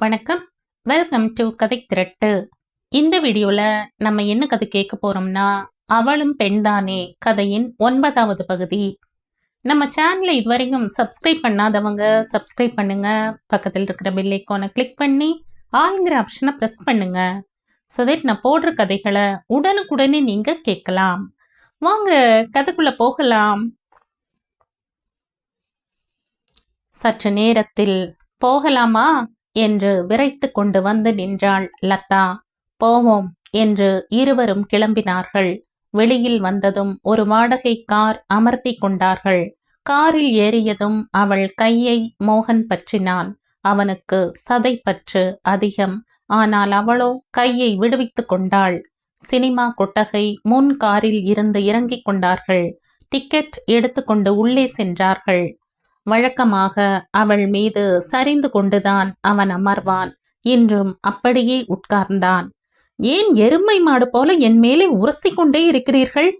வணக்கம். Welcome to கதை திரட்டு. இந்த வீடியோல நம்ம என்ன கதை கேட்க போறோம்னா அவளும் பெண்தானே கதையின் ஒன்பதாவது பகுதி. நம்ம சேனலை இதுவரைக்கும் சப்ஸ்கிரைப் பண்ணாதவங்க சப்ஸ்கிரைப் பண்ணுங்க. பக்கத்தில் இருக்கிற பெல் ஐக்கானை கிளிக் பண்ணி ஆளுங்கிற ஆப்ஷனை ப்ரெஸ் பண்ணுங்க. ஸோ தட் நான் போடுற கதைகளை உடனுக்குடனே நீங்க கேட்கலாம். வாங்க கதைக்குள்ள போகலாம். சற்று நேரத்தில் போகலாமா? என்று விரைத்து கொண்டு வந்து நின்றாள் லதா. போவோம் என்று இருவரும் கிளம்பினார்கள். வெளியில் வந்ததும் ஒரு வாடகை கார் அமர்த்தி கொண்டார்கள். காரில் ஏறியதும் அவள் கையை மோகன் பற்றினான் அவனுக்கு சதை பற்று அதிகம். ஆனால் அவளோ கையை விடுவித்துக் கொண்டாள். சினிமா கொட்டகை முன் காரில் இருந்து இறங்கிக் கொண்டார்கள். டிக்கெட் எடுத்துக்கொண்டு உள்ளே சென்றார்கள். வழக்கமாக அவள் மீது சரிந்து கொண்டுதான் அவன் அமர்வான். இன்றும் அப்படியே உட்கார்ந்தான். ஏன் எருமை மாடு போல என் மேலே உரசி கொண்டே இருக்கிறீர்கள்?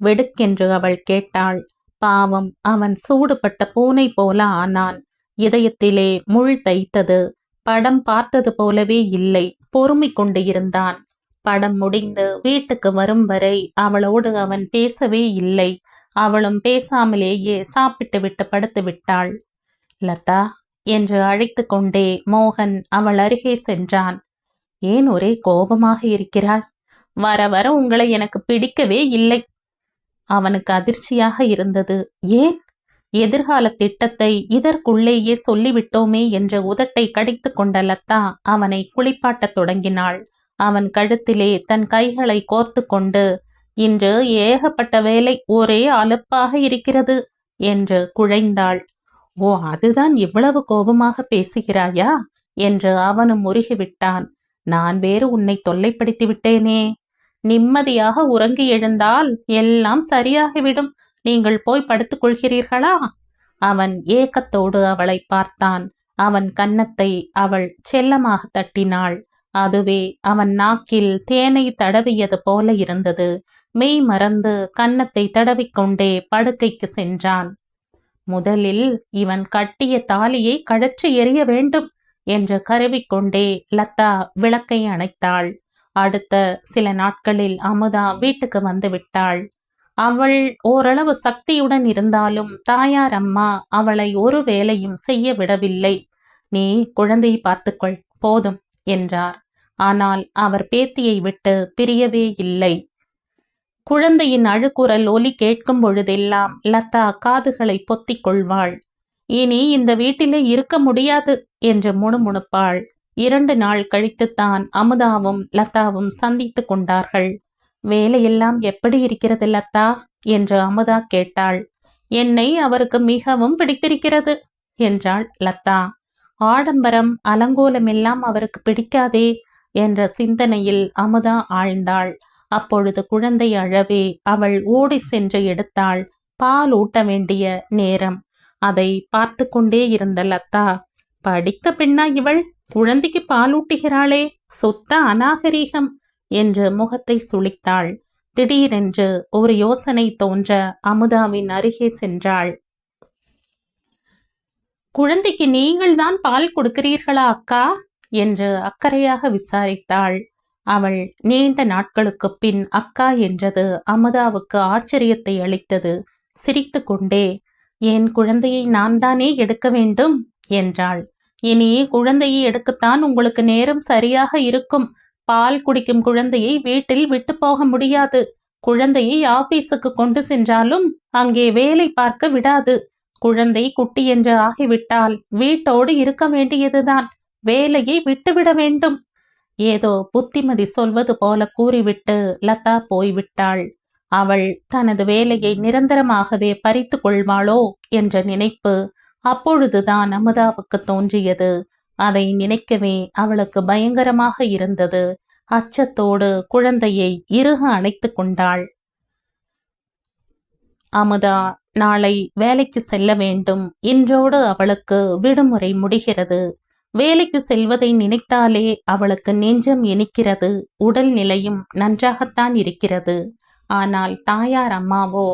வெடுக்கென்று அவள் கேட்டாள். பாவம் அவன் சூடுபட்ட பூனை போல ஆனான். இதயத்திலே முள் தைத்தது. படம் பார்த்தது போலவே இல்லை. பொறுமை கொண்டு இருந்தான். படம் முடிந்து வீட்டுக்கு வரும் வரை அவளோடு அவன் பேசவே இல்லை. அவளும் பேசாமலேயே சாப்பிட்டு விட்டு படுத்து விட்டாள். லதா என்று அழைத்து கொண்டே மோகன் அவள் அருகே சென்றான். ஏன் ஒரே கோபமாக இருக்கிறாய்? வர வர உங்களை எனக்கு பிடிக்கவே இல்லை. அவனுக்கு அதிர்ச்சியாக இருந்தது. ஏன்? எதிர்கால திட்டத்தை இதற்குள்ளேயே சொல்லிவிட்டோமே என்ற உதட்டை கடித்து கொண்ட லத்தா அவனை குளிப்பாட்டத் தொடங்கினாள். அவன் கழுத்திலே தன் கைகளை கோர்த்து கொண்டு இன்று ஏகப்பட்ட வேலை ஒரே அலுப்பாக இருக்கிறது என்று குழைந்தாள். ஓ அதுதான் இவ்வளவு கோபமாக பேசுகிறாயா? என்று அவனும் முருகிவிட்டான் நான் வேறு உன்னை தொல்லைப்படுத்தி விட்டேனே. நிம்மதியாக உறங்கி எழுந்தால் எல்லாம் சரியாகிவிடும். நீங்கள் போய் படுத்துக் கொள்கிறீர்களா? அவன் ஏக்கத்தோடு அவளை பார்த்தான். அவன் கன்னத்தை அவள் செல்லமாக தட்டினாள். அதுவே அவன் நாக்கில் தேனை தடவியது போல இருந்தது. மெய் மறந்து கன்னத்தை தடவிக்கொண்டே படுக்கைக்கு சென்றான். முதலில் இவன் கட்டிய தாலியை கழற்றி எறிய வேண்டும் என்று கருவிக்கொண்டே லதா விளக்கை அணைத்தாள். அடுத்த சில நாட்களில் அமுதா வீட்டுக்கு வந்து விட்டாள். அவள் ஓரளவு சக்தியுடன் இருந்தாலும் தாயார் அம்மா அவளை ஒரு வேலையும் செய்ய விடவில்லை. நீ குழந்தையை பார்த்துக்கொள் போதும் என்றார். ஆனால் அவர் பேத்தியை விட்டு பிரியவே இல்லை. குழந்தையின் அழுக்குரல் ஒலி கேட்கும் பொழுதெல்லாம் லதா காதுகளை பொத்திக் கொள்வாள். இனி இந்த வீட்டிலே இருக்க முடியாது என்று முணுமுணுப்பாள். இரண்டு நாள் கழித்துத்தான் அமுதாவும் லதாவும் சந்தித்து கொண்டார்கள். வேலையெல்லாம் எப்படி இருக்கிறது லதா? என்று அமுதா கேட்டாள். என்னை அவருக்கு மிகவும் பிடித்திருக்கிறது என்றாள் லதா. ஆடம்பரம் அலங்கோலமெல்லாம் அவருக்கு பிடிக்காதே என்ற சிந்தனையில் அமுதா ஆழ்ந்தாள். அப்பொழுது குழந்தை அழவே அவள் ஓடி சென்று எடுத்தாள் பால் ஊட்ட வேண்டிய நேரம். அதை பார்த்து கொண்டே இருந்த லதா படித்த பெண்ணா இவள்? குழந்தைக்கு பாலூட்டுகிறாளே சொத்த அநாகரீகம் என்று முகத்தை சுளித்தாள். திடீரென்று ஒரு யோசனை தோன்ற அமுதாவின் அருகே சென்றாள். குழந்தைக்கு நீங்கள்தான் பால் கொடுக்கிறீர்களா அக்கா? என்று அக்கறையாக விசாரித்தாள். அவள் நீண்ட நாட்களுக்கு பின் அக்கா என்றது அமுதாவுக்கு ஆச்சரியத்தை அளித்தது. சிரித்து கொண்டே என் குழந்தையை நான் தானே எடுக்க வேண்டும்? என்றாள். இனி குழந்தையை எடுக்கத்தான் உங்களுக்கு நேரம் சரியாக இருக்கும். பால் குடிக்கும் குழந்தையை வீட்டில் விட்டு போக முடியாது. குழந்தையை ஆபீஸுக்கு கொண்டு சென்றாலும் அங்கே வேலை பார்க்க விடாது. குழந்தை குட்டி என்று ஆகிவிட்டால் வீட்டோடு இருக்க வேண்டியதுதான். வேலையை விட்டுவிட வேண்டும். ஏதோ புத்திமதி சொல்வது போல கூறிவிட்டு லதா போய்விட்டாள். அவள் தனது வேலையை நிரந்தரமாகவே பறித்து கொள்வாளோ என்ற நினைப்பு அப்பொழுதுதான் அமுதாவுக்கு தோன்றியது. அதை நினைக்கவே அவளுக்கு பயங்கரமாக இருந்தது. அச்சத்தோடு குழந்தையை இறுக அணைத்து கொண்டாள். அமுதா நாளை வேலைக்கு செல்ல வேண்டும். இன்றோடு அவளுக்கு விடுமுறை முடிகிறது. வேலைக்கு செல்வதை நினைத்தாலே அவளுக்கு நெஞ்சம் இனிக்கிறது உடல் நிலையும் நன்றாகத்தான் இருக்கிறது. ஆனால் தாயார் அம்மாவோ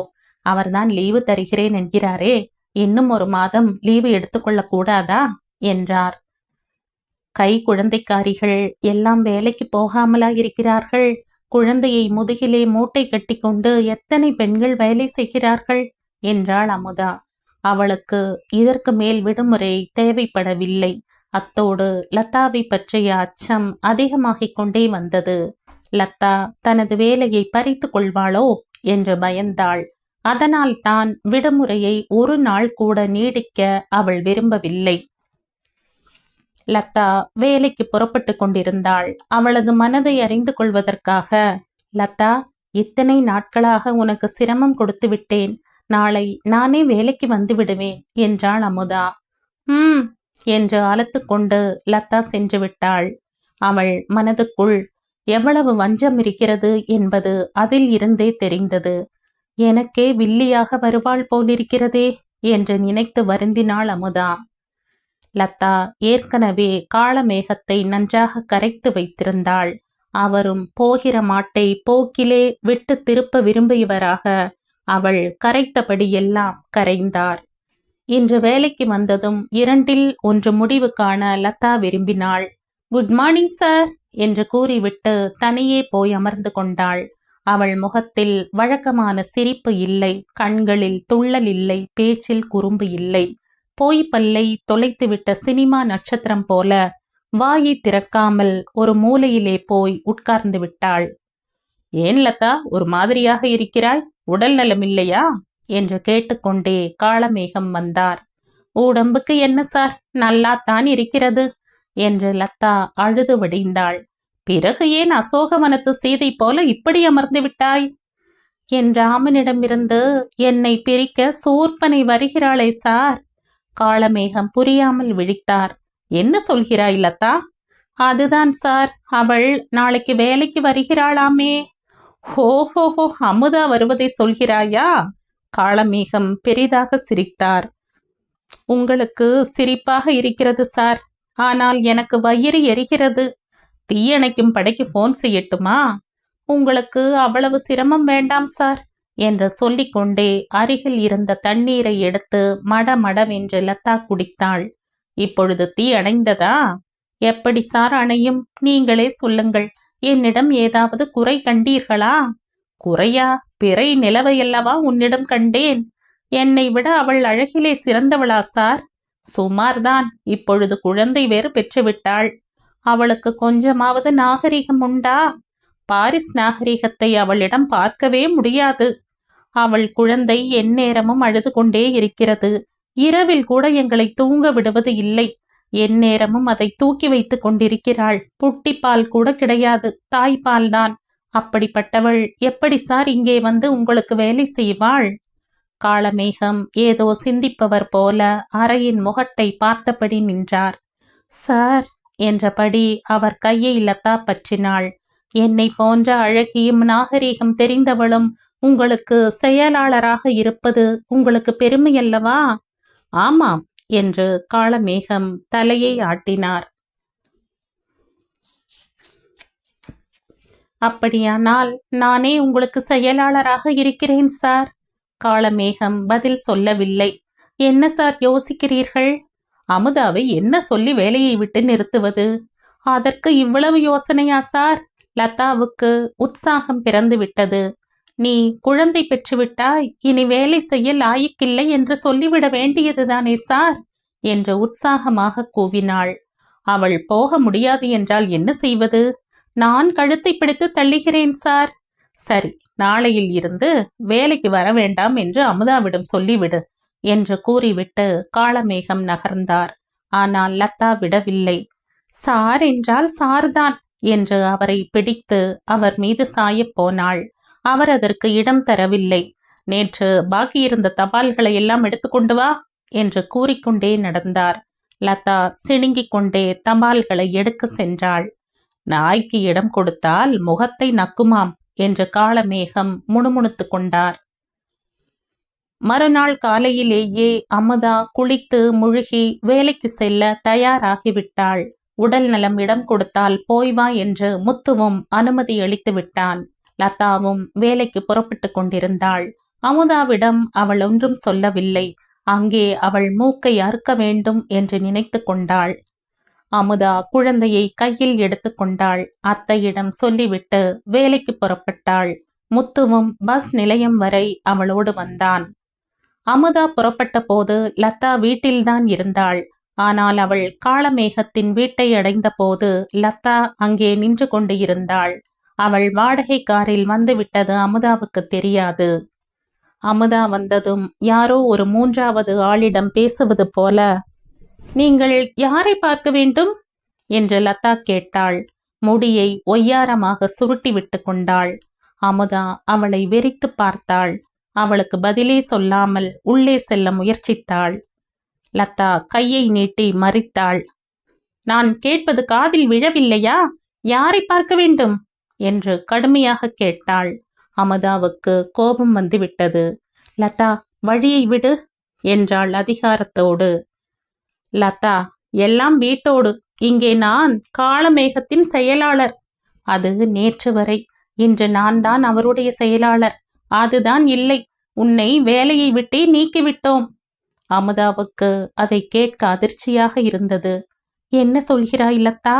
அவர்தான் லீவு தருகிறேன் என்கிறாரே இன்னும் ஒரு மாதம் லீவு எடுத்துக்கொள்ள கூடாதா? என்றார். கை குழந்தைக்காரிகள் எல்லாம் வேலைக்கு போகாமலா இருக்கிறார்கள் குழந்தையை முதுகிலே மூட்டை கட்டிக்கொண்டு எத்தனை பெண்கள் வேலை செய்கிறார்கள்? என்றாள் அமுதா. அவளுக்கு இதற்கு மேல் விடுமுறை தேவைப்படவில்லை. அத்தோடு லதாவை பற்றிய அச்சம் அதிகமாகிக் கொண்டே வந்தது. லதா தனது வேலையை பறித்து கொள்வாளோ என்று பயந்தாள். அதனால் தான் விடுமுறையை ஒரு நாள் கூட நீடிக்க அவள் விரும்பவில்லை. லதா வேலைக்கு புறப்பட்டு கொண்டிருந்தாள். அவளது மனதை அறிந்து கொள்வதற்காக லதா இத்தனை நாட்களாக உனக்கு சிரமம் கொடுத்து விட்டேன். நாளை நானே வேலைக்கு வந்து விடுவேன் என்றாள் அமுதா. ம் என்று அழுத்து கொண்டு லதா சென்று விட்டாள் அவள் மனதுக்குள் எவ்வளவு வஞ்சம் இருக்கிறது? என்பது அதில் இருந்தே தெரிந்தது. எனக்கே வில்லியாக வருவாள் போலிருக்கிறதே என்று நினைத்து வருந்தினாள் அமுதா. லதா ஏற்கனவே காளமேகத்தை நன்றாக கரைத்து வைத்திருந்தாள். அவரும் போகிற மாட்டை போக்கிலே விட்டு திருப்ப விரும்பியவராக அவள் கரைத்தபடியெல்லாம் கரைந்தார். இன்று வேலைக்கு வந்ததும் இரண்டில் ஒன்று முடிவு காண லதா விரும்பினாள். குட் மார்னிங் சார் என்று கூறிவிட்டு தனியே போய் அமர்ந்து கொண்டாள். அவள் முகத்தில் வழக்கமான சிரிப்பு இல்லை கண்களில் துள்ளல் இல்லை பேச்சில் குறும்பு இல்லை. போய் பல்லை தொலைத்துவிட்ட சினிமா நட்சத்திரம் போல வாயை திறக்காமல் ஒரு மூலையிலே போய் உட்கார்ந்து விட்டாள். ஏன் லதா ஒரு மாதிரியாக இருக்கிறாய்? உடல் நலம் இல்லையா? என்று கேட்டுக்கொண்டே காளமேகம் வந்தார். உடம்புக்கு என்ன சார்? நல்லாத்தான் இருக்கிறது என்று லதா அழுது வடிந்தாள். பிறகு ஏன் அசோகவனத்து சீதை போல இப்படி அமர்ந்து விட்டாய்? என் ராமனிடமிருந்து என்னை பிரிக்க சூர்பனை வருகிறாளே சார் காளமேகம் புரியாமல் விழித்தார். என்ன சொல்கிறாய் லதா? அதுதான் சார் அவள் நாளைக்கு வேலைக்கு வருகிறாளாமே. ஹோஹோஹோ அமுதா வருவதை சொல்கிறாயா? காளமேகம் பெரிதாக சிரித்தார். உங்களுக்கு சிரிப்பாக இருக்கிறது சார். ஆனால் எனக்கு வயிறு எரிகிறது. தீயணைக்கும் படைக்கு ஃபோன் செய்யட்டுமா? உங்களுக்கு அவ்வளவு சிரமம் வேண்டாம் சார் என்று சொல்லிக்கொண்டே அருகில் இருந்த தண்ணீரை எடுத்து மட மடவென்று லத்தா குடித்தாள். இப்பொழுது தீ அணைந்ததா? எப்படி சார் அணையும்? நீங்களே சொல்லுங்கள். என்னிடம் ஏதாவது குறை கண்டீர்களா? குறையா? பிறை நிலவையல்லவா உன்னிடம் கண்டேன்? என்னை விட அவள் அழகிலே சிறந்தவளா சார்? சுமார்தான். இப்பொழுது குழந்தை வேறு பெற்றுவிட்டாள். அவளுக்கு கொஞ்சமாவது நாகரிகம் உண்டா? பாரிஸ் நாகரிகத்தை அவளிடம் பார்க்கவே முடியாது. அவள் குழந்தை எந்நேரமும் அழுது கொண்டே இருக்கிறது. இரவில் கூட எங்களை தூங்க விடுவது இல்லை. எந்நேரமும் அதை தூக்கி வைத்துக் கொண்டிருக்கிறாள். புட்டிப்பால் கூட கிடையாது. தாய்ப்பால்தான். அப்படிப்பட்டவள் எப்படி சார் இங்கே வந்து உங்களுக்கு வேலை செய்வாள்? காளமேகம் ஏதோ சிந்திப்பவர் போல அறையின் முகட்டை பார்த்தபடி நின்றார். சார் என்றபடி அவர் கையை லதா பற்றினாள். என்னை போன்ற அழகியும் நாகரீகம் தெரிந்தவளும் உங்களுக்கு செயலாளராக இருப்பது உங்களுக்கு பெருமையல்லவா ஆமாம் என்று காளமேகம் தலையை ஆட்டினார். அப்படியானால் நானே உங்களுக்கு செயலாளராக இருக்கிறேன் சார். காளமேகம் பதில் சொல்லவில்லை. என்ன சார் யோசிக்கிறீர்கள்? அமுதாவை என்ன சொல்லி வேலையை விட்டு நிறுத்துவது? அதற்கு இவ்வளவு யோசனையா சார்? லதாவுக்கு உற்சாகம் பிறந்து விட்டது நீ குழந்தை பெற்றுவிட்டாய் இனி வேலை செய்ய லாயிக்கில்லை என்று சொல்லிவிட வேண்டியதுதானே சார்? என்று உற்சாகமாக கூவினாள். அவள் போக முடியாது என்றால் என்ன செய்வது? நான் கழுத்தை பிடித்து தள்ளுகிறேன் சார். சரி நாளையில் இருந்து வேலைக்கு வர வேண்டாம் என்று அமுதாவிடம் சொல்லிவிடு என்று கூறிவிட்டு காளமேகம் நகர்ந்தார். ஆனால் லதா விடவில்லை. சார் என்றால் சார்தான் என்று அவரை பிடித்து அவர் மீது சாயப் போனாள். அவர் அதற்கு இடம் தரவில்லை. நேற்று பாக்கியிருந்த தபால்களை எல்லாம் எடுத்துக்கொண்டு வா என்று கூறிக்கொண்டே நடந்தார். லதா சிணுங்கிக் கொண்டே தபால்களை எடுக்க சென்றாள். நாய்க்கு இடம் கொடுத்தால் முகத்தை நக்குமாம் என்று காளமேகம் முணுமுணுத்து கொண்டார். மறுநாள் காலையிலேயே அமுதா குளித்து முழுகி வேலைக்கு செல்ல தயாராகிவிட்டாள். உடல் நலம் இடம் கொடுத்தால் போய் வா என்று முத்துவும் அனுமதி அளித்து விட்டான். லதாவும் வேலைக்கு புறப்பட்டு கொண்டிருந்தாள். அமுதாவிடம் அவள் ஒன்றும் சொல்லவில்லை. அங்கே அவள் மூக்கை அறுக்க வேண்டும் என்று நினைத்து கொண்டாள். அமுதா குழந்தையை கையில் எடுத்துக்கொண்டாள் அத்தையிடம் சொல்லிவிட்டு வேலைக்கு புறப்பட்டாள். முத்துவும் பஸ் நிலையம் வரை அவளோடு வந்தான். அமுதா புறப்பட்ட போது லதா வீட்டில்தான் இருந்தாள். ஆனால் அவள் காளமேகத்தின் வீட்டை அடைந்த போது லதா அங்கே நின்று கொண்டு இருந்தாள். அவள் வாடகை காரில் வந்துவிட்டது அமுதாவுக்கு தெரியாது. அமுதா வந்ததும் யாரோ ஒரு மூன்றாவது ஆளிடம் பேசுவது போல நீங்கள் யாரை பார்க்க வேண்டும்? என்று லதா கேட்டாள். முடியை ஒய்யாரமாக சுருட்டி விட்டு கொண்டாள். அமுதா அவளை வெறித்து பார்த்தாள். அவளுக்கு பதிலே சொல்லாமல் உள்ளே செல்ல முயற்சித்தாள். லதா கையை நீட்டி மறித்தாள். நான் கேட்பது காதில் விழவில்லையா? யாரை பார்க்க வேண்டும்? என்று கடுமையாக கேட்டாள். அமுதாவுக்கு கோபம் வந்துவிட்டது. லதா வழியை விடு என்றாள் அதிகாரத்தோடு. லதா எல்லாம் வீட்டோடு. இங்கே நான் காளமேகத்தின் செயலாளர். அது நேற்று வரை. இன்று நான் தான் அவருடைய செயலாளர். அதுதான் இல்லை. உன்னை வேலையை விட்டே நீக்கிவிட்டோம். அமுதாவுக்கு அதை கேட்க அதிர்ச்சியாக இருந்தது. என்ன சொல்கிறாய் லத்தா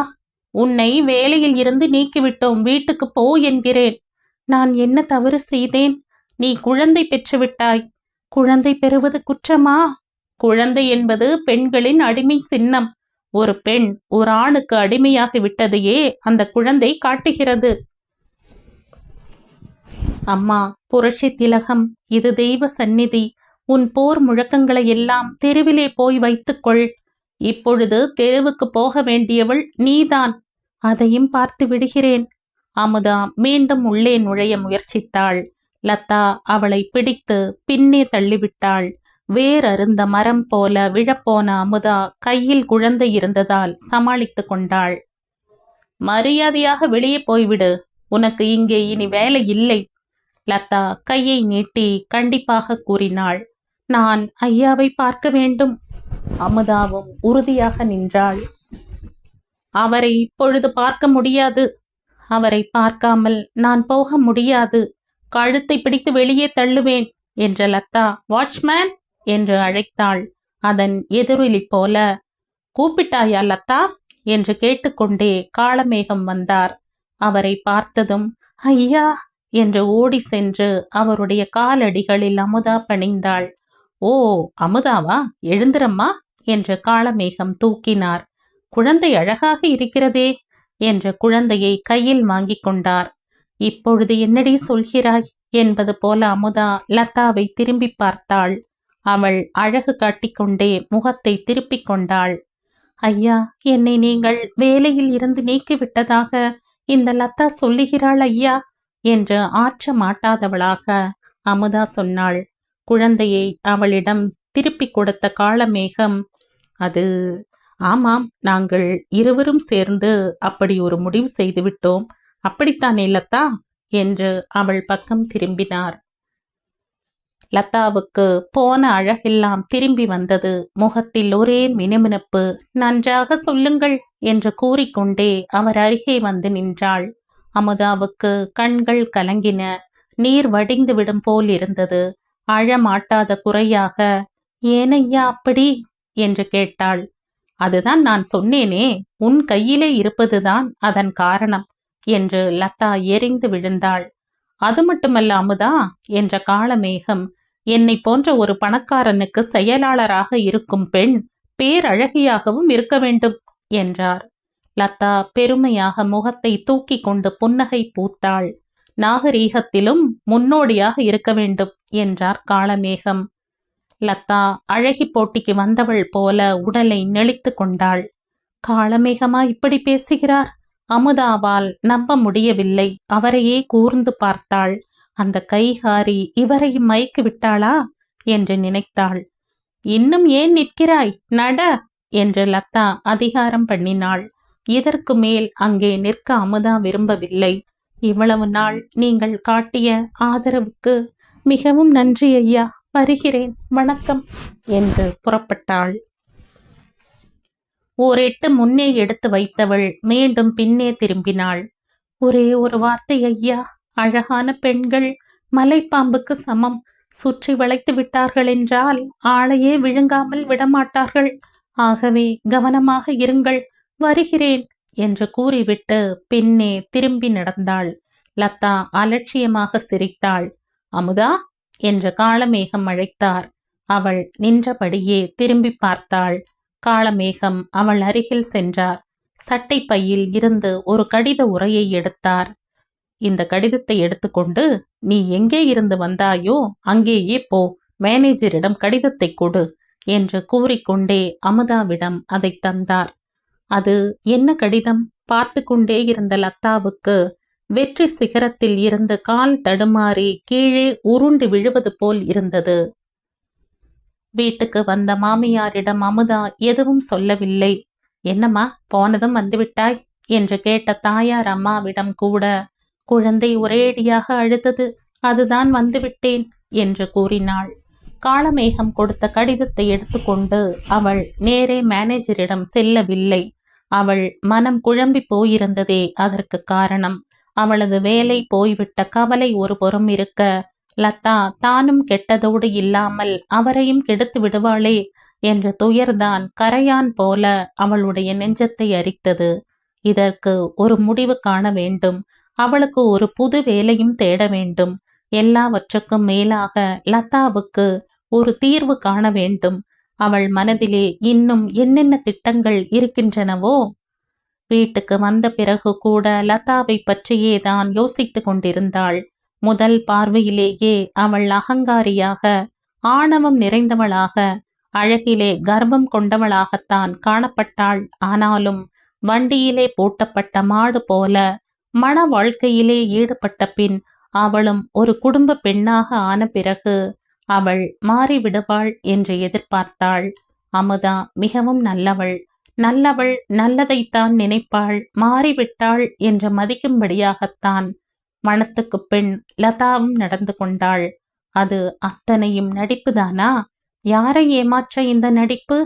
உன்னை வேலையில் இருந்து நீக்கிவிட்டோம். வீட்டுக்கு போ என்கிறேன். நான் என்ன தவறு செய்தேன்? நீ குழந்தை பெற்றுவிட்டாய். குழந்தை பெறுவது குற்றமா? குழந்தை என்பது பெண்களின் அடிமை சின்னம். ஒரு பெண் ஒரு ஆணுக்கு அடிமையாகி விட்டதையே அந்த குழந்தை காட்டுகிறது. அம்மா புரட்சி திலகம் இது தெய்வ சந்நிதி. உன் போர் முழக்கங்களை எல்லாம் தெருவிலே போய் வைத்துக்கொள். இப்பொழுது தெருவுக்கு போக வேண்டியவள் நீதான். அதையும் பார்த்து விடுகிறேன். அமுதா மீண்டும் உள்ளே நுழைய முயற்சித்தாள். லதா அவளை பிடித்து பின்னே தள்ளிவிட்டாள். வேறருந்த மரம் போல விழப்போன அமுதா கையில் குழந்தை இருந்ததால் சமாளித்து கொண்டாள். மரியாதையாக வெளியே போய்விடு. உனக்கு இங்கே இனி வேலை இல்லை. லதா கையை நீட்டி கண்டிப்பாக கூறினாள். நான் ஐயாவை பார்க்க வேண்டும். அமுதாவும் உறுதியாக நின்றாள். அவரை இப்பொழுது பார்க்க முடியாது. அவரை பார்க்காமல் நான் போக முடியாது. கழுத்தை பிடித்து வெளியே தள்ளுவேன் என்ற லதா வாட்ச்மேன் என்று அழைத்தாள். அதன் எதிரொலி போல கூப்பிட்டாயா லதா? என்று கேட்டுக்கொண்டே காளமேகம் வந்தார். அவரை பார்த்ததும் ஐயா! என்று ஓடி சென்று அவருடைய காலடிகளில் அமுதா பணிந்தாள். ஓ அமுதாவா? எழுந்திரம்மா! என்று காளமேகம் தூக்கினார். குழந்தை அழகாக இருக்கிறதே! என்ற குழந்தையை கையில் வாங்கிக் கொண்டார். இப்பொழுது என்னடி சொல்கிறாய்? என்பது போல அமுதா லதாவை திரும்பி பார்த்தாள். அவள் அழகு காட்டிக்கொண்டே முகத்தை திருப்பிக் கொண்டாள். ஐயா என்னை நீங்கள் வேலையில் இருந்து நீக்கிவிட்டதாக இந்த லதா சொல்லுகிறாள் ஐயா என்று ஆற்ற மாட்டாதவளாக அமுதா சொன்னாள். குழந்தையை அவளிடம் திருப்பிக் கொடுத்த காலமேகம். அது ஆமாம் நாங்கள் இருவரும் சேர்ந்து அப்படி ஒரு முடிவு செய்துவிட்டோம். அப்படித்தானே லதா? என்று அவள் பக்கம் திரும்பினார். லதாவுக்கு போன அழகெல்லாம் திரும்பி வந்தது. முகத்தில் ஒரே மினுமினுப்பு. நன்றாக சொல்லுங்கள் என்று கூறிக்கொண்டே அவர் அருகே வந்து நின்றாள். அமுதாவுக்கு கண்கள் கலங்கின. நீர் வடிந்து விடும் போல் இருந்தது. அழமாட்டாத குறையாக ஏனையா அப்படி? என்று கேட்டாள். அதுதான் நான் சொன்னேனே உன் கையிலே இருப்பதுதான் அதன் காரணம் என்று லதா எரிந்து விழுந்தாள். அது மட்டுமல்ல அமுதா என்ற காலமேகம் என்னை போன்ற ஒரு பணக்காரனுக்கு செயலாளராக இருக்கும் பெண் பேரழகியாகவும் இருக்க வேண்டும் என்றார். லதா பெருமையாக முகத்தை தூக்கி கொண்டு புன்னகை பூத்தாள். நாகரீகத்திலும் முன்னோடியாக இருக்க வேண்டும் என்றார் காளமேகம். லதா அழகி போட்டிக்கு வந்தவள் போல உடலை நெளித்து கொண்டாள். காளமேகமா இப்படி பேசுகிறார்? அமுதாவால் நம்ப முடியவில்லை அவரையே கூர்ந்து பார்த்தாள். அந்த கைகாரி இவரை மயக்கு விட்டாளா? என்று நினைத்தாள். இன்னும் ஏன் நிற்கிறாய்? நட! என்று லதா அதிகாரம் பண்ணினாள். இதற்கு மேல் அங்கே நிற்க அமுதா விரும்பவில்லை. இவ்வளவு நாள் நீங்கள் காட்டிய ஆதரவுக்கு மிகவும் நன்றி ஐயா. வருகிறேன். வணக்கம். என்று புறப்பட்டாள். ஓரெட்டு முன்னே எடுத்து வைத்தவள் மீண்டும் பின்னே திரும்பினாள். ஒரே ஒரு வார்த்தை ஐயா. அழகான பெண்கள் மலைப்பாம்புக்கு சமம். சுற்றி வளைத்து விட்டார்கள் என்றால் ஆளையே விழுங்காமல் விடமாட்டார்கள். ஆகவே கவனமாக இருங்கள் வருகிறேன் என்று கூறிவிட்டு பின்னே திரும்பி நடந்தாள். லதா அலட்சியமாக சிரித்தாள். அமுதா என்று காளமேகம் அழைத்தார். அவள் நின்றபடியே திரும்பி பார்த்தாள். காளமேகம் அவள் அருகில் சென்றார். சட்டை பையில் இருந்து ஒரு கடித உரையை எடுத்தார். இந்த கடிதத்தை எடுத்துக்கொண்டு நீ எங்கே இருந்து வந்தாயோ அங்கேயே போ. மேனேஜரிடம் கடிதத்தை கொடு என்று கூறிக்கொண்டே அமுதாவிடம் அதை தந்தார். அது என்ன கடிதம்? பார்த்து கொண்டே இருந்த லத்தாவுக்கு வெற்றி சிகரத்தில் இருந்து கால் தடுமாறி கீழே உருண்டு விழுவது போல் இருந்தது. வீட்டுக்கு வந்த மாமியாரிடம் அமுதா எதுவும் சொல்லவில்லை. என்னம்மா போனதும் வந்துவிட்டாய்? என்று கேட்ட தாயார் அம்மாவிடம் கூட குழந்தை ஒரேடியாக அழுதது அதுதான் வந்துவிட்டேன் என்று கூறினாள். காளமேகம் கொடுத்த கடிதத்தை எடுத்துக்கொண்டு அவள் நேரே மேனேஜரிடம் செல்லவில்லை. அவள் மனம் குழம்பி போயிருந்ததே அதற்கு காரணம். அவளது வேலை போய்விட்ட கவலை ஒரு புறம் இருக்க லதா தானும் கெட்டதோடு இல்லாமல் அவரையும் கெடுத்து விடுவாளே என்ற துயர்தான் கரையான் போல அவளுடைய நெஞ்சத்தை அரித்தது. இதற்கு ஒரு முடிவு காண வேண்டும். அவளுக்கு ஒரு புது வேலையும் தேட வேண்டும். எல்லாவற்றுக்கும் மேலாக லதாவுக்கு ஒரு தீர்வு காண வேண்டும். அவள் மனதிலே இன்னும் என்னென்ன திட்டங்கள் இருக்கின்றனவோ? வீட்டுக்கு வந்த பிறகு கூட லதாவை பற்றியே தான் யோசித்து கொண்டிருந்தாள். முதல் பார்வையிலேயே அவள் அகங்காரியாக ஆணவம் நிறைந்தவளாக அழகிலே கர்வம் கொண்டவளாகத்தான் காணப்பட்டாள். ஆனாலும் வண்டியிலே பூட்டப்பட்ட மாடு போல மன வாழ்க்கையிலே ஈடுபட்ட பின் அவளும் ஒரு குடும்ப பெண்ணாக ஆன பிறகு அவள் மாறிவிடுவாள் என்று எதிர்பார்த்தாள். அமுதா மிகவும் நல்லவள். நல்லவள் நல்லதைத்தான் நினைப்பாள். மாறிவிட்டாள் என்று மதிக்கும்படியாகத்தான் மனத்துக்கு பெண் லதாவும் நடந்து கொண்டாள். அது அத்தனையும் நடிப்புதானா? யாரை ஏமாற்ற இந்த நடிப்பு?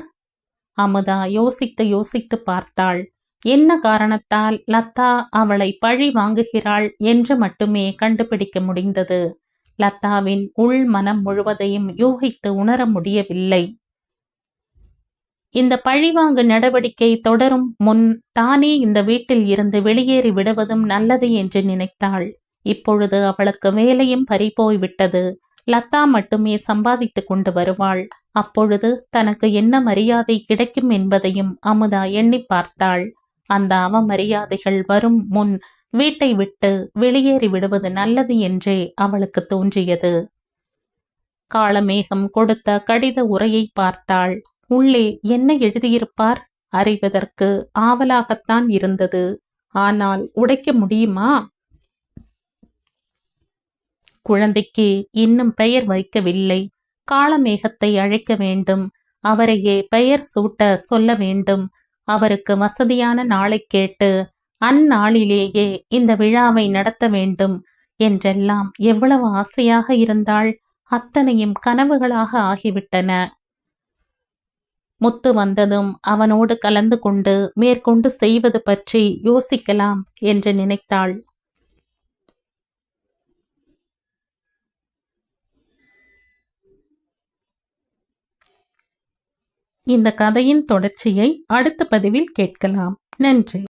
அமுதா யோசித்து யோசித்து பார்த்தாள். என்ன காரணத்தால் லதா அவளை பழி வாங்குகிறாள் என்று மட்டுமே கண்டுபிடிக்க முடிந்தது. லதாவின் உள் மனம் முழுவதையும் யூகித்து உணர முடியவில்லை. இந்த பழிவாங்கு நடவடிக்கை தொடரும் முன் தானே இந்த வீட்டில் இருந்து வெளியேறி விடுவதும் நல்லது என்று நினைத்தாள். இப்பொழுது அவளுக்கு வேலையும் பறிபோய்விட்டது லதா மட்டுமே சம்பாதித்து கொண்டு வருவாள். அப்பொழுது தனக்கு என்ன மரியாதை கிடைக்கும் என்பதையும் அமுதா எண்ணி பார்த்தாள். அந்த அவமரியாதைகள் வரும் முன் வீட்டை விட்டு வெளியேறி விடுவது நல்லது என்றே அவளுக்கு தோன்றியது. காளமேகம் கொடுத்த கடித உரையை பார்த்தாள். உள்ளே என்ன எழுதியிருப்பார்? அறிவதற்கு ஆவலாகத்தான் இருந்தது. ஆனால் உடைக்க முடியுமா? குழந்தைக்கு இன்னும் பெயர் வைக்கவில்லை. காளமேகத்தை அழைக்க வேண்டும். அவரையே பெயர் சூட்ட சொல்ல வேண்டும். அவருக்கு வசதியான நாளை கேட்டு அந்நாளிலேயே இந்த விழாவை நடத்த வேண்டும் என்றெல்லாம் எவ்வளவு ஆசையாக இருந்தால் அத்தனையும் கனவுகளாக ஆகிவிட்டன. முத்து வந்ததும் அவனோடு கலந்து கொண்டு மேற்கொண்டு செய்வது பற்றி யோசிக்கலாம் என்று நினைத்தாள். இந்த கதையின் தொடர்ச்சியை அடுத்த பதிவில் கேட்கலாம். நன்றி.